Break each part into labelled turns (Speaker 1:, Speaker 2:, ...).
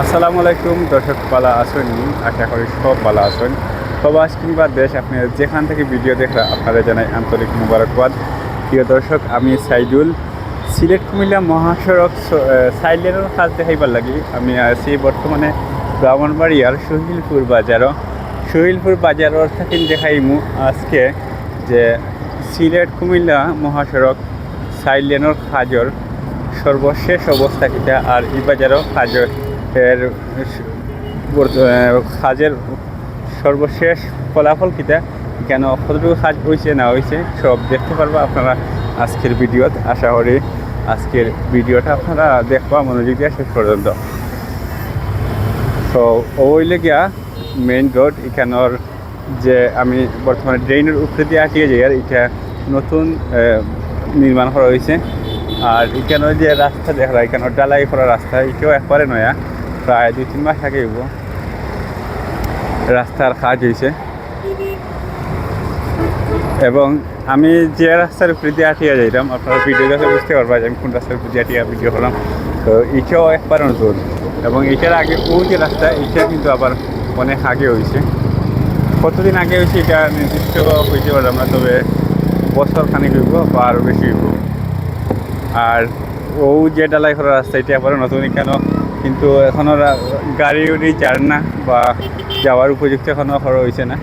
Speaker 1: আসসালামু আলাইকুম দর্শক পালা আসুন আশা করি সব ভালো আসুন। প্রবাস কিংবা দেশ আপনি যেখান থেকে ভিডিও দেখরা আপনারা জানাই আন্তরিক মুবারকবাদ। প্রিয় দর্শক আমি সাইদুল। সিলেট কুমিল্লা মহাসড়ক স- এ, সাইলেনের কাজ দেখাইবার লাগি। আমি আছি বর্তমানে ব্রাহ্মণবাড়িয়ার সহিলপুর বাজারও। সহিলপুর বাজারর থেকে দেখাইমু আজকে যে সিলেট কুমিল্লা মহাসড়ক সাইলেনের কাজর সর্বশেষ অবস্থা কিটা আর এই বাজারও কাজের এর স- বর্ত- আহ, কাজের সর্বশেষ ফলাফল কিটা কেন কতটুকু কাজ হয়েছে না হয়েছে সব দেখতে পারবা আপনারা আজকের ভিডিওত। আশা করি আজকের ভিডিওটা আপনারা দেখবা মনোযোগ দিয়ে শেষ পর্যন্ত। তো ওইলে গিয়া মেইন রোড এখানোর যে আমি বর্তমানে ড্রেনের উপরে দিয়ে আটিয়ে যাই আর এটা নতুন নির্মাণ করা হয়েছে আর এখানে যে রাস্তা দেখা এখানে ডালাই করা রাস্তা এটাও একবারে নয়া। প্রায় দুই, তিন মাস আগে হইব রাস্তার কাজ হয়েছে এবং আমি যে রাস্তার উপরে দিয়ে আটিয়া যাইতাম আপনারা ভিডিও দেখে বুঝতে পারবা যে আমি কোন রাস্তার উপরে দিয়ে আটিয়া ভিডিও করলাম তো এটাও একবার নতুন এবং এটার আগে ও যে রাস্তা এটা কিন্তু আবার অনেক আগে হয়েছে কতদিন আগে হয়েছে এটা নির্দিষ্ট হইতে পারলাম না, তবে বছর খানিক হইব বা আরও বেশি হইব। আর ও যে ডালাই করা রাস্তা এটা আবার নতুন কেন কিন্তু এখনও রা- গাড়ি উড়ি যার না, বা যাওয়ার উপযুক্ত এখনও করা হয়েছে না।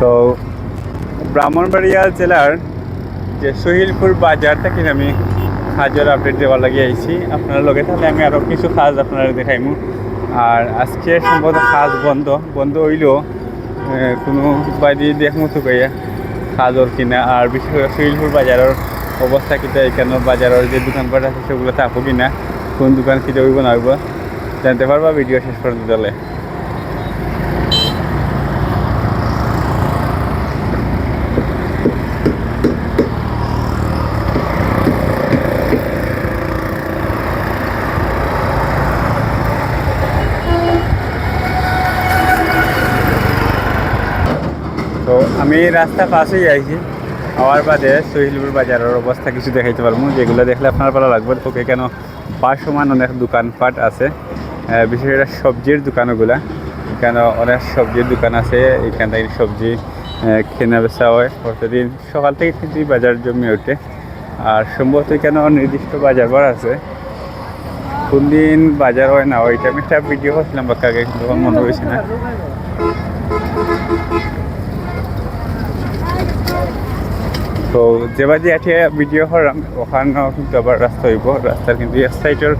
Speaker 1: তো ব্রাহ্মণবাড়িয়া জেলার যে সহিলপুর বাজার থেকে আমি কাজের আপডেট দেওয়ার লাগিয়ে আইছি। আপনার লগে তাহলে আমি আরও কিছু কাজ আপনারা দেখাইমু। আর আজকে সম্ভবত কাজ বন্ধ। বন্ধ হইলেও কোনো বাড়ি দেখমু তো কইয়া কাজর কিনা। আর বিশেষ করে সহিলপুর বাজারের অবস্থা কিটা এখানে বাজারের যে দোকানপাট আছে, সেগুলো থাকব কিনা। কোন দোকান কিটা হইব না হইব জানতে পারবা ভিডিও শেষ পর্যন্ত দিলে তো আমি রাস্তা পাশেই আইছি। হওয়ার বাদে সহিলপুর বাজারের অবস্থা কিছু দেখাইতে পারব। যেগুলো দেখলে আপনার ভালো লাগবে। তো কেন পাশমান অনেক দোকানপাট আছে। বিশেষ করে সবজির দোকানগুলা। এখানে অনেক সবজির দোকান আছে। এখান থেকে সবজি কেনা বেচা হয়। প্রতিদিন সকাল থেকে কিন্তু বাজার জমে ওঠে। আর সম্ভবত এখানে নির্দিষ্ট বাজার বার আছে। কোন দিন বাজার হয় না, ওইটা আমি একটা ভিডিও করছিলাম বাক্কা আগে কিন্তু মনে হয়েছে না। তো যেবাদি আঠিয়া ভিডিও করলাম ওখানেও কিন্তু আবার রাস্তা হইব। রাস্তার কিন্তু এক সাইডের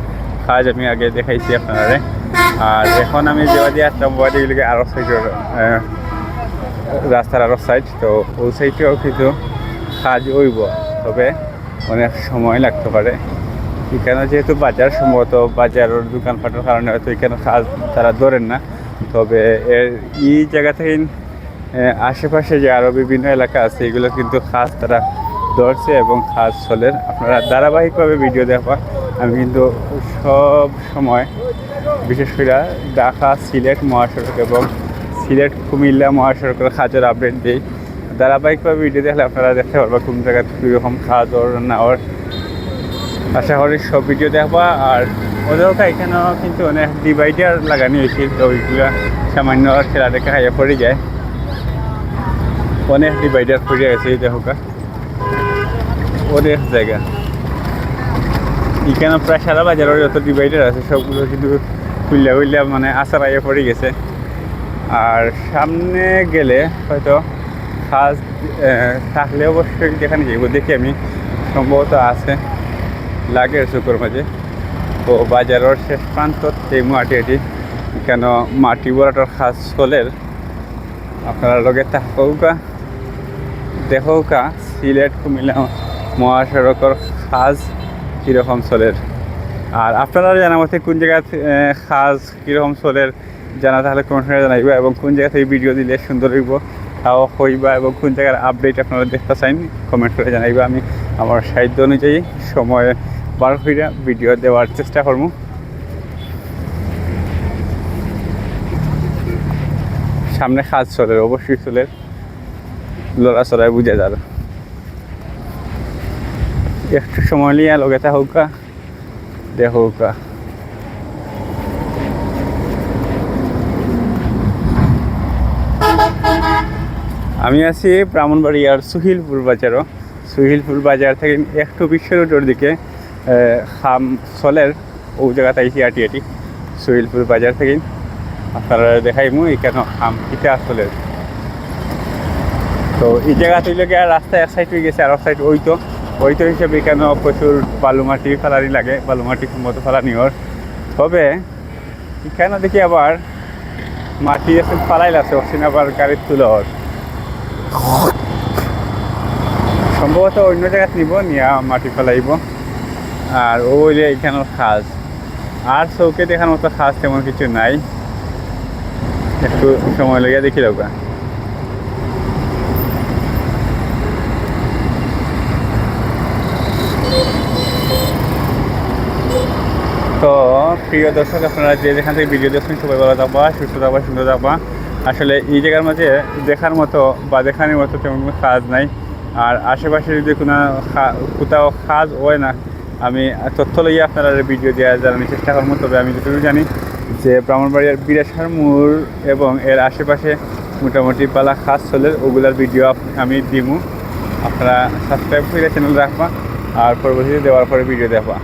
Speaker 1: কাজ আমি আগে দেখাইছি আপনারা। আর এখন আমি যেবাদি আসলাম ওবাদি এগুলোকে আরও সাইডের রাস্তার আরও সাইড তো ওই সাইডেও কিন্তু কাজ হইব। তবে অনেক সময় লাগতে পারে। এখানে যেহেতু বাজার, সম্ভবত বাজারের দোকানপাটের কারণে হয়তো এখানে কাজ তারা ধরেন না। তবে এর এই জায়গা থেকে আশেপাশে যে আরও বিভিন্ন এলাকা আছে, এগুলো কিন্তু খাস তারা ধরছে এবং খাস চলের আপনারা ধারাবাহিকভাবে ভিডিও দেখা আমি কিন্তু সব সময়, বিশেষ করে ঢাকা সিলেট মহাসড়ক এবং সিলেট কুমিল্লা মহাসড়কের কাজের আপডেট দিই। ধারাবাহিকভাবে ভিডিও দেখলে আপনারা দেখতে পারবেন কোন জায়গায় কীরকম খাজ ওর না ওর। আশা করি সব ভিডিও দেখবা। আর ওদেরও এখানেও কিন্তু অনেক ডিভাইডার লাগানি হয়েছে। তো ওইগুলো সামান্য খেলা দেখা খাইয়া পড়ে যায়। অনেক ডিভাইডার পড়ে গেছে এই দেখা অনেক জায়গা এখানে প্রায় সারা বাজারের যত ডিভাইডার আছে, সবগুলো কিন্তু খুললা খুললা মানে আচার আইয়া পড়ে গেছে। আর সামনে গেলে হয়তো কাজ থাকলে অবশ্যই যেখানে যাইব, দেখি আমি। সম্ভবত আছে লাগে শুকুর মাঝে। তো বাজারের শেষ প্রান্ত এই মাটি এটি কেন মাটি বড়াটার খাস চলের। আপনারা লগে থাকুকা দেখুকা সিলেট, কুমিল্লা, মহাসড়কের সাজ কীরকম চলের? আর আপনারা জানা মতে কোন জায়গায় সাজ কীরকম চলের জানা তাহলে কোন সময় জানাইবা এবং কোন জায়গা থেকে ভিডিও দিলে সুন্দর হইব, তাও হইবা এবং কোন জায়গার আপডেট আপনারা দেখতে চাইন কমেন্ট করে জানাইবা। আমি আমার সাহিত্য অনুযায়ী সময় বার হইয়া ভিডিও দেওয়ার চেষ্টা করব। সামনে কাজ চলে অবশ্যই চলে লড়াচড়াই বুঝে যার একটু সময় এটা লগে দে হৌকা আমি আছি ব্রাহ্মণবাড়িয়ার সুহিলপুর বাজারও। সুহিলপুর বাজার থেকে একটু বিশ্ব রোডের দিকে খাম সলের ও জায়গা থাকি আটি আটি। সুহিলপুর বাজার থেকে। আপনারা দেখাইমু এখানে খাম পিঠা সলের। তো এই জায়গা তুইলে গিয়ে রাস্তা এক সাইড হয়ে গেছে, আর এক সাইড ওই তো। ওই তো হিসেবে এখানে প্রচুর বালু মাটি ফেলানি লাগে বালু মাটি সম্মত ফেলানি ওর। তবে এখানে দেখি আবার মাটি আছে ফালাই আছে ওখানে আবার গাড়ির তুলে ওর। সম্ভবত অন্য জায়গায় নিব, নিয়ে মাটি ফেলাইব। আর ও হইলে এখানের খাস আর চৌকে দেখার মতো খাস তেমন কিছু নাই। একটু সময় লেগে দেখি লোকা তো প্রিয় দর্শক, আপনারা যে যেখান থেকে ভিডিও দেখছেন, সবাই ভালো থাকবা, সুস্থ থাকবা, সুন্দর থাকবা। আসলে এই জায়গার মাঝে দেখার মতো বা দেখানোর মতো তেমন কোনো কাজ নাই। আর আশেপাশে যদি কোনো কোথাও কাজ হয় না, আমি তথ্য লইয়া আপনারা ভিডিও দেওয়া জানানোর চেষ্টা করব। তবে আমি যেটুকু জানি যে ব্রাহ্মণবাড়িয়ার বিরাসার মোড় এবং এর আশেপাশে মোটামুটি পালা কাজ চলে, ওগুলার ভিডিও আমি দিমু। আপনারা সাবস্ক্রাইব করে চ্যানেল রাখবা, আর পরবর্তীতে দেওয়ার পরে ভিডিও দেখবা।